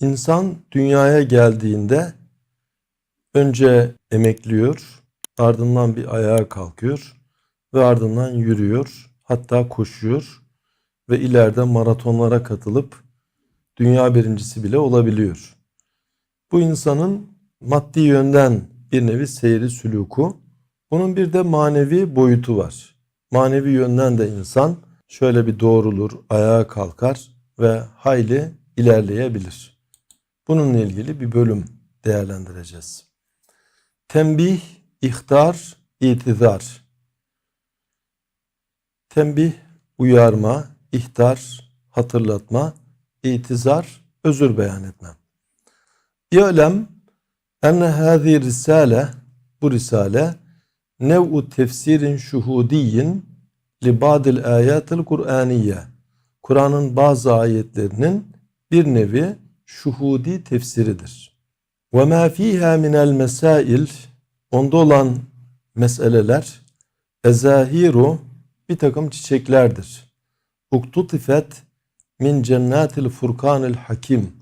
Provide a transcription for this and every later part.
İnsan dünyaya geldiğinde önce emekliyor, ardından bir ayağa kalkıyor ve ardından yürüyor, hatta koşuyor ve ileride maratonlara katılıp dünya birincisi bile olabiliyor. Bu insanın maddi yönden bir nevi seyri süluku. Bunun bir de manevi boyutu var. Manevi yönden de insan şöyle bir doğrulur, ayağa kalkar ve hayli ilerleyebilir. Bununla ilgili bir bölüm değerlendireceğiz. Tembih, ihtar, itizar. Tembih, uyarma, ihtar, hatırlatma, itizar, özür beyan etme. İ'lem enne hâzi risale, bu risale, nev'u tefsirin şuhudiyin li ba'dil ayatil Kur'aniye. Kur'an'ın bazı ayetlerinin bir nevi şuhudi tefsiridir. Ve ma fiha minel mesail onda olan meseleler ezahiru bir takım çiçeklerdir. Uktutifet min cennetil furkanil hakim.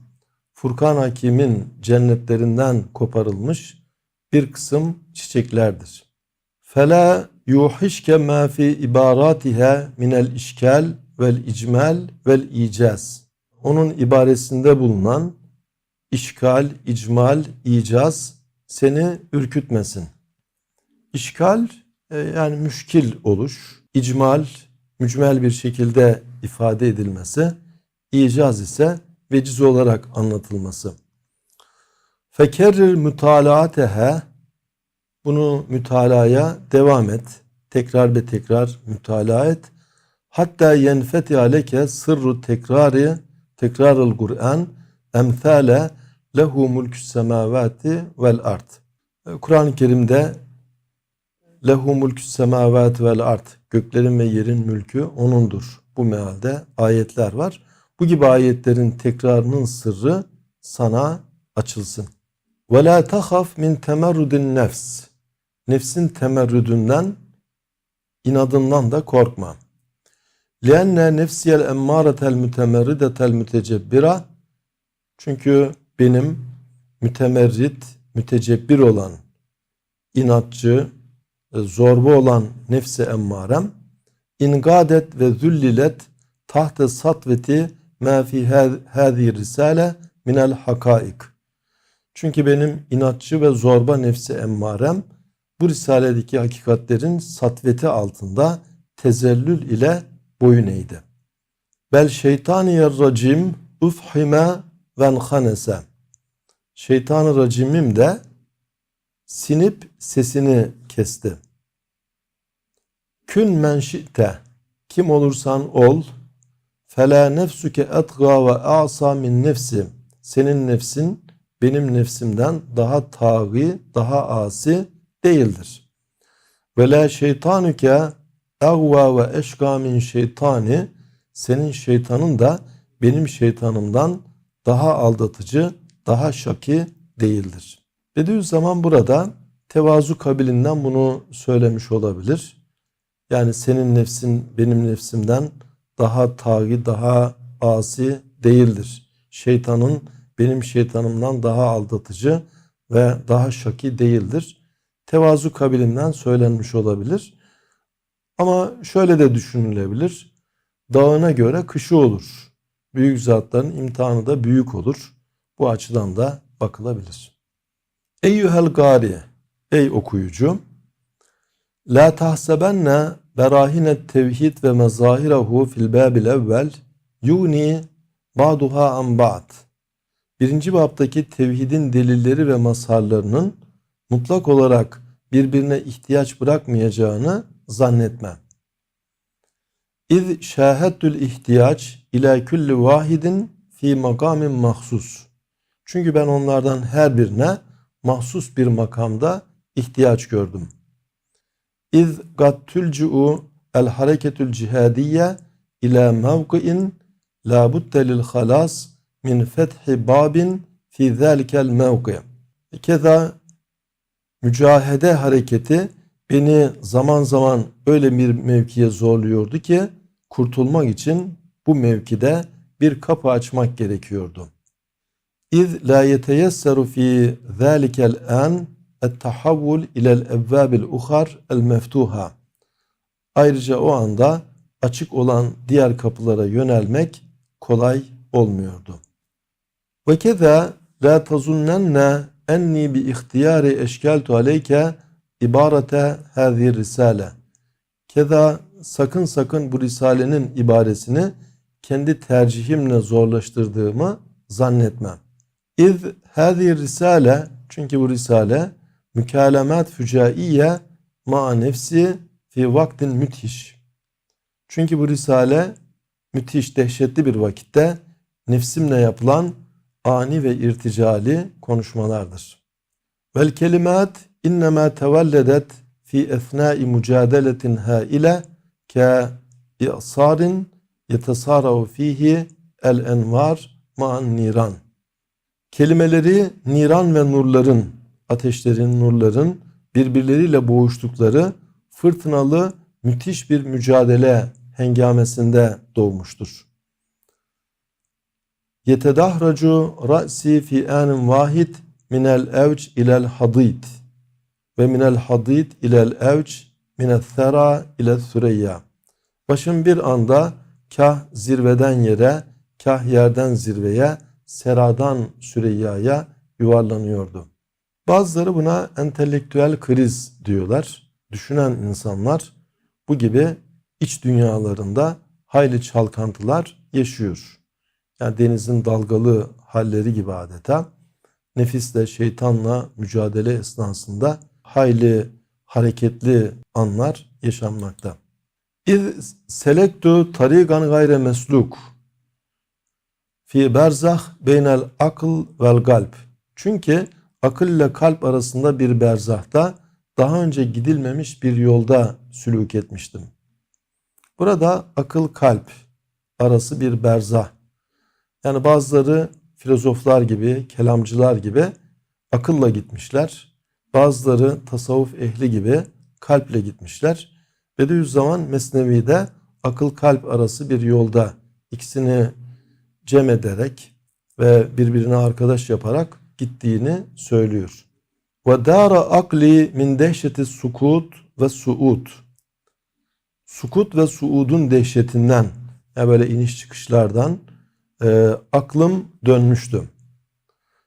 Furkan Hakim'in cennetlerinden koparılmış bir kısım çiçeklerdir. Fela yuhişke ma fi ibaratiha minel işkal vel icmal vel icaz. Onun ibaresinde bulunan işgal, icmal, icaz seni ürkütmesin. İşgal e, yani müşkil oluş, icmal mücmel bir şekilde ifade edilmesi, icaz ise veciz olarak anlatılması. Fekerrir mütalaatehe bunu mütalaya devam et. Tekrar ve tekrar mütalaa et. Hatta yenfeti aleke sırru tekrari tekrarıl Kur'an emthale lehu mulkü semavati vel ard. Kur'an-ı Kerim'de lehu mulkü semavati vel ard. Göklerin ve yerin mülkü onundur. Bu mealde ayetler var. Bu gibi ayetlerin tekrarının sırrı sana açılsın. Ve la tahaf min temerrudin nefs. Nefsin temerrüdünden, inadından da korkma. Lienne nefsiyel emmâretel mütemerridetel mütecebbira. Çünkü benim mütemerrit, mütecebbir olan, inatçı, zorba olan nefsi emmarem ingadet ve züllilet tahte satveti ma fi hadi risale minel hakaik. Çünkü benim inatçı ve zorba nefsi emmarem bu risaledeki hakikatlerin satveti altında tezellül ile boyun eğdi. Bel şeytaniyer racim ufhime venhanese. Şeytan-ı racimim de sinip sesini kesti. Kün menşite kim olursan ol fela nefsuke etga ve asa min nefsi senin nefsin benim nefsimden daha taği daha asi değildir. Ve la şeytanuke agva ve eşka min şeytani senin şeytanın da benim şeytanımdan daha aldatıcı, daha şaki değildir. Bediüzzaman burada tevazu kabilinden bunu söylemiş olabilir. Yani senin nefsin benim nefsimden daha taği, daha asi değildir. Şeytanın benim şeytanımdan daha aldatıcı ve daha şaki değildir. Tevazu kabilinden söylenmiş olabilir. Ama şöyle de düşünülebilir. Dağına göre kışı olur. Büyük zatların imtihanı da büyük olur. Bu açıdan da bakılabilir. Eyyuhel gari, ey okuyucu, La tahsebenne berahinet tevhid ve mezahirahu fil babil evvel yuni ba'duha an ba'd. Birinci baptaki tevhidin delilleri ve mazharlarının mutlak olarak birbirine ihtiyaç bırakmayacağını zannetme. İz şaheddül ihtiyaç ila kulli vahidin fi makamin mahsus. Çünkü ben onlardan her birine mahsus bir makamda ihtiyaç gördüm. İz gat tülcü'u el hareketül cihadiyye ila mevki'in la budde lil halas min fethi babin fi zalikel mevki. Keza mücahede hareketi beni zaman zaman öyle bir mevkiye zorluyordu ki kurtulmak için bu mevkide bir kapı açmak gerekiyordu. İz la yeteyesseru fi zâlikel an et-tahavvul ilel evvâbil uhar el meftuha. Ayrıca o anda açık olan diğer kapılara yönelmek kolay olmuyordu. Ve keza la tazunnenne enni bi ihtiyari eşkeltu aleyke ibarete hâzî risale. Keza sakın sakın bu risalenin ibaresini kendi tercihimle zorlaştırdığımı zannetmem. İz hâzî risale çünkü bu risale mükalemat fücaiye ma nefsi fi vaktin müthiş. Çünkü bu risale müthiş dehşetli bir vakitte nefsimle yapılan ani ve irticali konuşmalardır. Vel kelimat innema tevelledet fi ethnai mücadeletin haile ke i'sarin yetesarav fihi el envar ma'an niran. Kelimeleri niran ve nurların, ateşlerin, nurların birbirleriyle boğuştukları fırtınalı müthiş bir mücadele hengamesinde doğmuştur. Yetedahracu ra'si fi anin vahid minel evc ilel hadid ve minel hadid ilel evc minel thera ile süreyya. Başım bir anda kah zirveden yere, kah yerden zirveye, seradan süreyyaya yuvarlanıyordu. Bazıları buna entelektüel kriz diyorlar. Düşünen insanlar bu gibi iç dünyalarında hayli çalkantılar yaşıyor. Yani denizin dalgalı halleri gibi adeta nefisle şeytanla mücadele esnasında hayli hareketli anlar yaşanmakta. İz selektu tarigan gayre mesluk fi berzah beynel akıl vel galp. Çünkü akıl ile kalp arasında bir berzahta daha önce gidilmemiş bir yolda sülük etmiştim. Burada akıl kalp arası bir berzah. Yani bazıları filozoflar gibi, kelamcılar gibi akılla gitmişler. Bazıları tasavvuf ehli gibi kalple gitmişler. Bediüzzaman Mesnevi'de akıl kalp arası bir yolda ikisini cem ederek ve birbirine arkadaş yaparak gittiğini söylüyor. Ve dara akli min dehşeti sukut ve suud. Sukut ve suudun dehşetinden yani böyle iniş çıkışlardan e, aklım dönmüştü.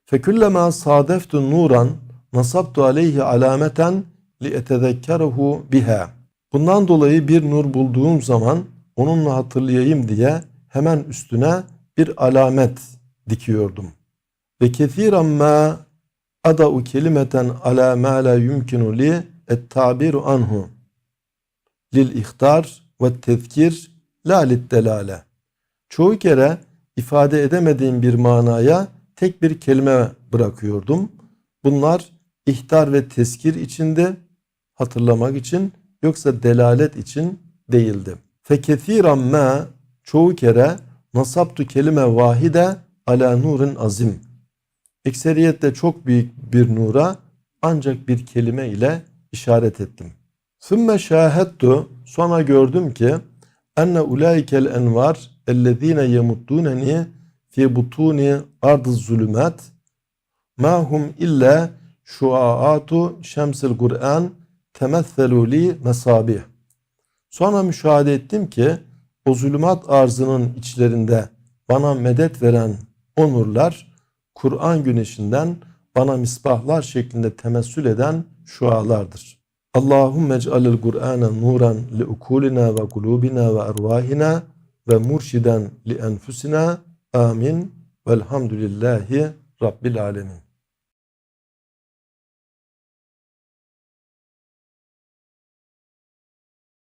Fekullema sadeftu nuran nasabtu aleyhi alameten li etezekkerehu biha. Bundan dolayı bir nur bulduğum zaman onunla hatırlayayım diye hemen üstüne bir alamet dikiyordum. Ve kethiren ma ada'u kelimeten ala ma la yumkinu li et tabiru anhu lil ihtar ve tezkir la lit delale. Çoğu kere ifade edemediğim bir manaya tek bir kelime bırakıyordum. Bunlar ihtar ve tezkir içinde hatırlamak için yoksa delalet için değildi. Fekethiran ma çoğu kere nasabtu kelime vahide ala nurin azim. Ekseriyette çok büyük bir nura ancak bir kelime ile işaret ettim. Sümme şahettu sonra gördüm ki enne ulaikel envar ellezine yemudduneni fi butuni ardı zulümat ma hum illa şuaatu şemsil Kur'an temethelu li mesabih. Sonra müşahede ettim ki o zulümat arzının içlerinde bana medet veren o nurlar Kur'an güneşinden bana misbahlar şeklinde temessül eden şualardır. Allahümme ec'alil Kur'ane nuran li ukulina ve kulubina ve ervahina ve murşiden li enfusina. Amin. Velhamdülillahi Rabbil alemin.